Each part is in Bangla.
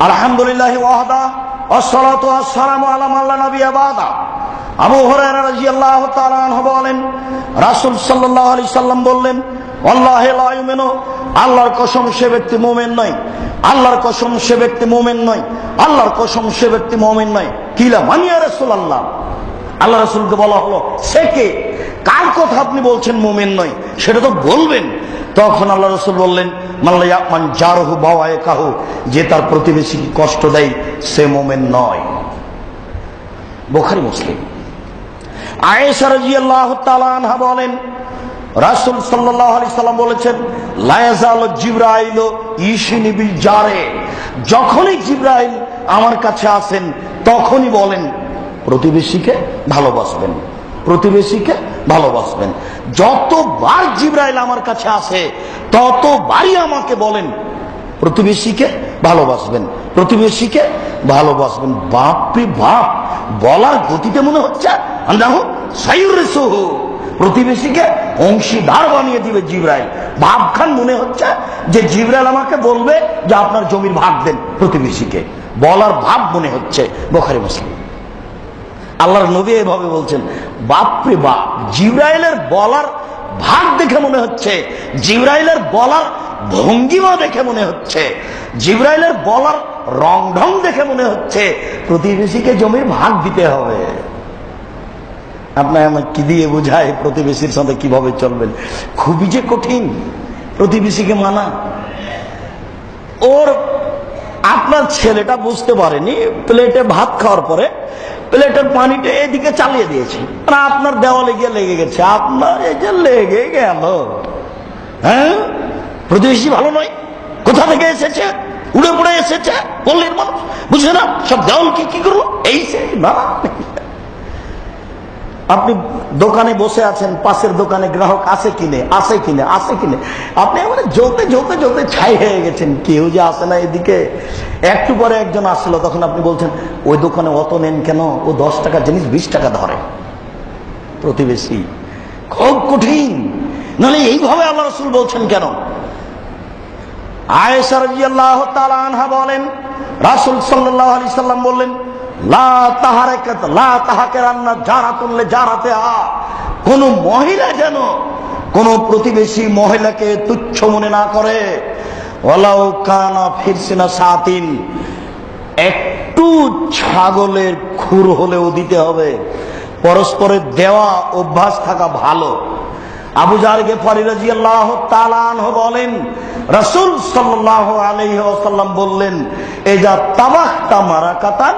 আলহামদুলিল্লাহ ওয়াহদা, আসসালাতু আসসালামু আলা মাল্লা নবিয়া বাদা। আবু হুরায়রা রাদিয়াল্লাহু তাআলা আনহু বলেন, রাসূল সাল্লাল্লাহু আলাইহি সাল্লাম বললেন, আল্লাহে লা ইউমিনু, আল্লাহর কসম সে ব্যক্তি মুমিন নয়। আল্লাহর কসম সে ব্যক্তি মুমিন নয়। আল্লাহর কসম সে ব্যক্তি মুমিন নয়। কিলা মানিয়া রাসূলুল্লাহ? আল্লাহ রাসূলকে বলা হলো, সে কে? কার কথা আপনি বলছেন মুমিন নয়? সেটা তো বলবেন। তখন আল্লাহ রসুল বললেন মাল্লাইয়া মান জারহু বাওয়ায়ে কাহু যে তার প্রতিবেশী কষ্ট দেয়, সে মোমেন নয়। বোখারি, মুসলিম। আয়েশা তাআলা আনহা বলেন, রাসূল সাল্লাল্লাহু আলাইহি সাল্লাম বলেছেন, লা ইয়াজালু জিবরাইল ইশিনি বিল জারে যখনই জিবরাইল আমার কাছে আসেন, তখনই বলেন, প্রতিবেশীকে ভালোবাসবেন। প্রতিবেশীকে ভালোবাসবেন। যতবার জিব্রাইল আমার কাছে আসে, ততবারই আমাকে বলেন, প্রতিবেশীকে ভালোবাসবেন প্রতিবেশীকে ভালোবাসবেন। বাপরে বাপ, বলার গতিতে মনে হচ্ছে প্রতিবেশীকে অংশীদার বানিয়ে দিবে জিব্রাইল। ভাবখান মনে হচ্ছে যে জিব্রাইল আমাকে বলবে যে, আপনার জমির ভাগ দেন প্রতিবেশীকে। বলার ভাব মনে হচ্ছে, বোখারি মুসলিম। আল্লাহর নবী এভাবে বলছেন, বাপরে বাপ, জিব্রাইলের বলার ভাগ দেখে মনে হচ্ছে, জিব্রাইলের বলার ভঙ্গিমা দেখে মনে হচ্ছে, জিব্রাইলের বলার রং ঢং দেখে মনে হচ্ছে, প্রতিবেশীকে জমির ভাগ দিতে হবে। আপনার আমার কি দিয়ে বোঝায় প্রতিবেশীর সাথে কীভাবে চলবেন? খুবই যে কঠিন প্রতিবেশীকে মানা। ওর আপনার ছেলেটা বুঝতে পারেনি, প্লেটে ভাত খাওয়ার পরে প্লেটের পানিটা এদিকে চালিয়ে দিয়েছে। আপনার দেওয়ালে গিয়ে লেগে গেছে। আপনার এই যে লেগে গেল। হ্যাঁ? প্রতিবেশী ভালো নয়। কোথা থেকে এসেছে? উড়ে পড়ে এসেছে। পল্লীর মানুষ বুঝছে না সব দেওয়াল কি কি করব? এই সে না আপনি দোকানে বসে আছেন, পাশের দোকানে গ্রাহক আসে কিনে আসে কিনে আসে কিনে। আপনি মানে জ্বলতে জ্বলতে জোতে ছাই হয়ে গেছেন, কেউ যে আসে না এদিকে। একটু পরে একজন আসলো, তখন আপনি বলছেন, ওই দোকানে অত নেন কেন? ও দশ টাকা জিনিস, বিশ টাকা ধরে। প্রতিবেশী, খুব কঠিন। নাহলে এইভাবে আল্লাহ রসুল বলছেন কেন? তাআলা আনহা বলেন, রাসূল সাল্লাল্লাহু আলাইহি সাল্লাম বললেন কোন মহিলা যেন কোন প্রতিবেশী মহিলাকে তুচ্ছ মনে না করে। ওয়ালাউ কানা ফিরসিনা সাতিন। একটু ছাগলের খুর হলেও দিতে হবে। পরস্পরের দেওয়া অভ্যাস থাকা ভালো। আবু জারকে ফরিরাজি আল্লাহ বলেন, রসুল সাল্লাহ আলহি বললেন এই যা তাবাক তামারা কাতান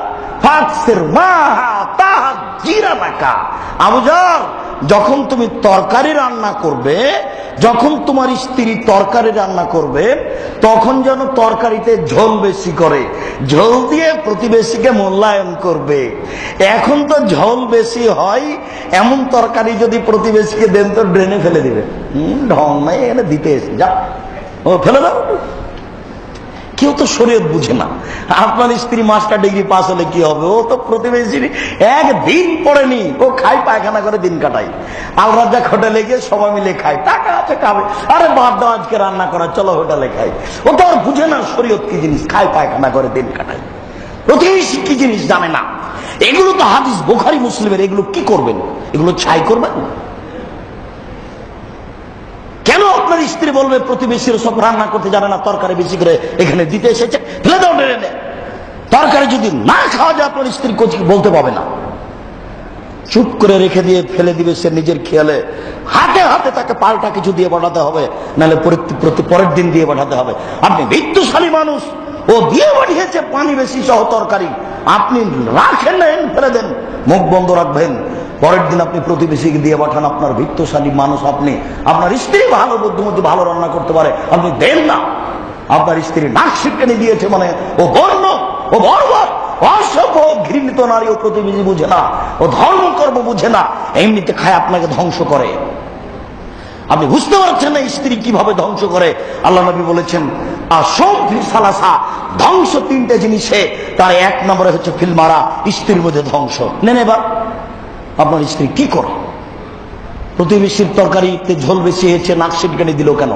যখন তুমি তরকারি রান্না করবে, যখন তোমার স্ত্রী তরকারি রান্না করবে, তখন যেন তরকারিতে ঝোল বেশি করে। ঝোল দিয়ে প্রতিবেশীকে মূল্যায়ন করবে। এখন তো ঝোল বেশি হয়, এমন তরকারি যদি প্রতিবেশীকে দেন তো ড্রেনে ফেলে দিবে। ঢং নাই এখানে দিতে এসে, যা। ও, ফেলে দাও। কেউ তো শরীয়ত বুঝে না। আপনার স্ত্রী মাস্টার ডিগ্রি পাস হলে কি হবে? ও তো প্রতিবেশী। একদিন পড়েনি। ও খাই পায়খানা করে দিন কাটাই আল রাজা হোটেলে গিয়ে সবাই মিলে খায়। টাকা আছে, খাবে। আরে বাদ দাও, আজকে রান্না করা, চলো হোটেলে খাই। ও তো আর বুঝে না শরীয়ত কি জিনিস। খায় পায়খানা করে দিন কাটাই প্রতিবেশী কি জিনিস জানে না? এগুলো তো হাদিস, বোখারি, মুসলিমের। এগুলো কি করবেন? এগুলো ছাই করবেন? কেন আপনার স্ত্রী বলবে, প্রতিবেশীর সব রান্না করতে জানে না, তরকারি বেশি করে এখানে দিতে এসেছে, ফেলে দাও ডেনে তরকারি যদি না খাওয়া যায়, আপনার স্ত্রী কোচ বলতে পাবে না। চুপ করে রেখে দিয়ে ফেলে দিবে সে নিজের খেয়ালে। হাতে হাতে তাকে পাল্টা কিছু দিয়ে পাঠাতে হবে, নাহলে পরের দিন দিয়ে পাঠাতে হবে। আপনি মৃত্যুশালী মানুষ ও দিয়ে পাঠিয়েছে পানি বেশি সহ তরকারি। আপনি রাখেন না ফেলে দেন। মুখ বন্ধ রাখবেন। পরের দিন আপনি প্রতিবেশীকে দিয়ে পাঠান, আপনার ভিত্তশালী মানুষ আপনি, আপনার স্ত্রী ভালো, বুদ্ধিমতী, ভালো রান্না করতে পারে, আপনি দেন না। আপনার স্ত্রী নাক শিপকেনে দিয়েছে মানে ও বর্ণ ও বর্বর অসভ্য ঘৃণিত নারী, ও প্রতিবেশী বুঝে না, ও ধর্ম কর্ম বুঝে না, এমনিতে খায় আপনাকে ধ্বংস করে। আপনি বুঝতে পারছেন না স্ত্রী কীভাবে ধ্বংস করে? আল্লাহ নবী বলেছেন ধ্বংস তিনটে জিনিসে, তার এক নম্বরে হচ্ছে ফিল মারা, স্ত্রীর মধ্যে ধ্বংস। নেন এবার, আপনার স্ত্রী কি করে? প্রতিবেশীর তরকারিতে ঝোল বেশি হয়েছে নাক সিটকানি দিল কেন?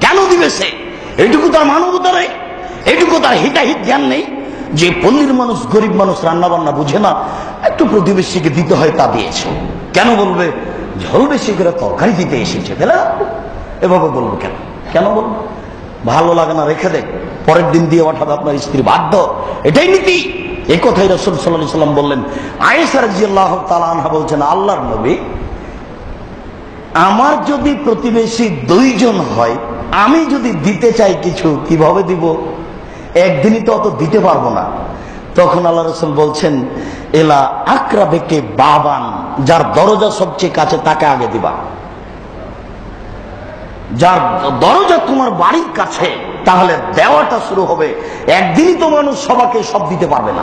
কেন দিবে সে? এইটুকু তার মানবতা নেই। এটুকু তার হিতাহিত জ্ঞান নেই। যে পল্লীর মানুষ, গরিব মানুষ রান্না বান্না বুঝে না, একটু প্রতিবেশীকে দিতে হয় তা দিয়েছে। কেন বলবে? ঝোল বেশি করে তরকারি দিতে এসেছে তাহলে এভাবে বলব কেন? কেন বলব? ভালো লাগে না রেখে দেখ পরের দিন দিয়ে ওঠাবে আপনার স্ত্রী বাধ্য। এটাই নীতি। এই কথাই রসুল সাল্লাহ সাল্লাম বললেন। আয়েসার জিয়াল্লাহ বলছেন, আল্লাহর নবী, আমার যদি প্রতিবেশী দুইজন হয়, আমি যদি দিতে চাই কিছু, কীভাবে দিব? একদিনই তো অত দিতে পারব না। তখন আল্লাহ রসুল বলছেন, এলা আকরা বেকে বাবান যার দরজা সবচেয়ে কাছে, তাকে আগে দিবা। যার দরজা তোমার বাড়ির কাছে, তাহলে দেওয়াটা শুরু হবে। একদিনই তো মানুষ সবাকে সব দিতে পারবে না।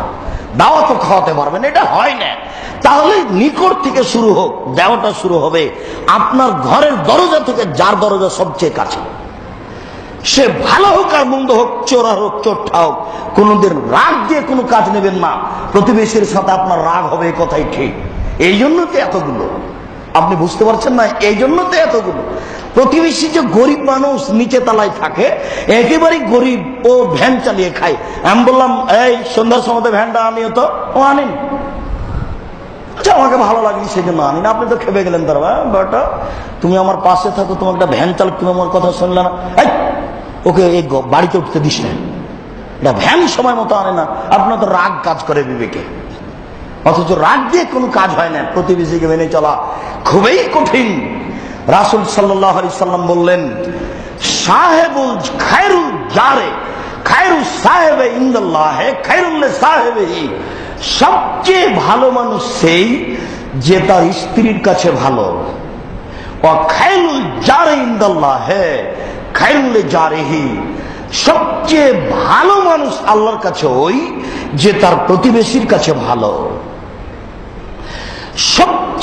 দাওয়া তো খাওয়াতে পারবে না, এটা হয় না। তাহলে নিকট থেকে শুরু হোক, দেওয়াটা শুরু হবে। আপনার ঘরের দরজা থেকে যার দরজা সবচেয়ে কাছে। সে ভালো হোক আর মন্দ হোক, চোরা হোক চোরটা হোক, কোনোদিন রাগ দিয়ে কোনো কাজ নেবেন না। প্রতিবেশীর সাথে আপনার রাগ হবে কথাই ঠিক। এই জন্য তো এতগুলো। আপনি বুঝতে পারছেন না? এই জন্য তো এতগুলো। প্রতিবেশী যে গরিব মানুষ নিচে তালায় থাকে একেবারেই গরিব ও ভ্যান চালিয়ে খায়। আমি বললাম এই সন্ধ্যার সময় ভ্যানটা আনিও তো ও আনেন। আচ্ছা আমাকে ভালো লাগলি সেই জন্য আনি না। আপনি তো খেপে গেলেন তার বেটা তুমি আমার পাশে থাকো তোমার একটা ভ্যান চালক তুমি আমার কথা শুনলে না। এই, ওকে এই বাড়িতে উঠতে দিস না। এটা ভ্যান সময় মতো আনে না। আপনার তো রাগ কাজ করে বিবেকে। অথচ রাগ দিয়ে কোনো কাজ হয় না। প্রতিবেশীকে মেনে চলা খুবই কঠিন। রাসুল সাল্লাহ আলি সাল্লাম বললেন, সাহেবুল খায়রুল জারে, খায়রু সাহেবে ইন্দাল্লাহ খায়রুল্লে সাহেবে সবচেয়ে ভালো মানুষ সেই যে তার স্ত্রীর কাছে ভালো। ও খায়রুল জারে ইন্দাল্লাহ খায়রুল্লে জারেহি, সবচেয়ে ভালো মানুষ আল্লাহর কাছে ওই যে তার প্রতিবেশীর কাছে ভালো।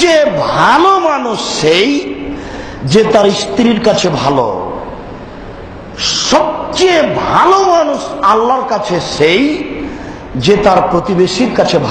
সবচেয়ে ভালো মানুষ সেই যে তার স্ত্রীর কাছে ভালো, সবচেয়ে ভালো মানুষ আল্লাহর কাছে সেই যে তার প্রতিবেশীর কাছে ভালো।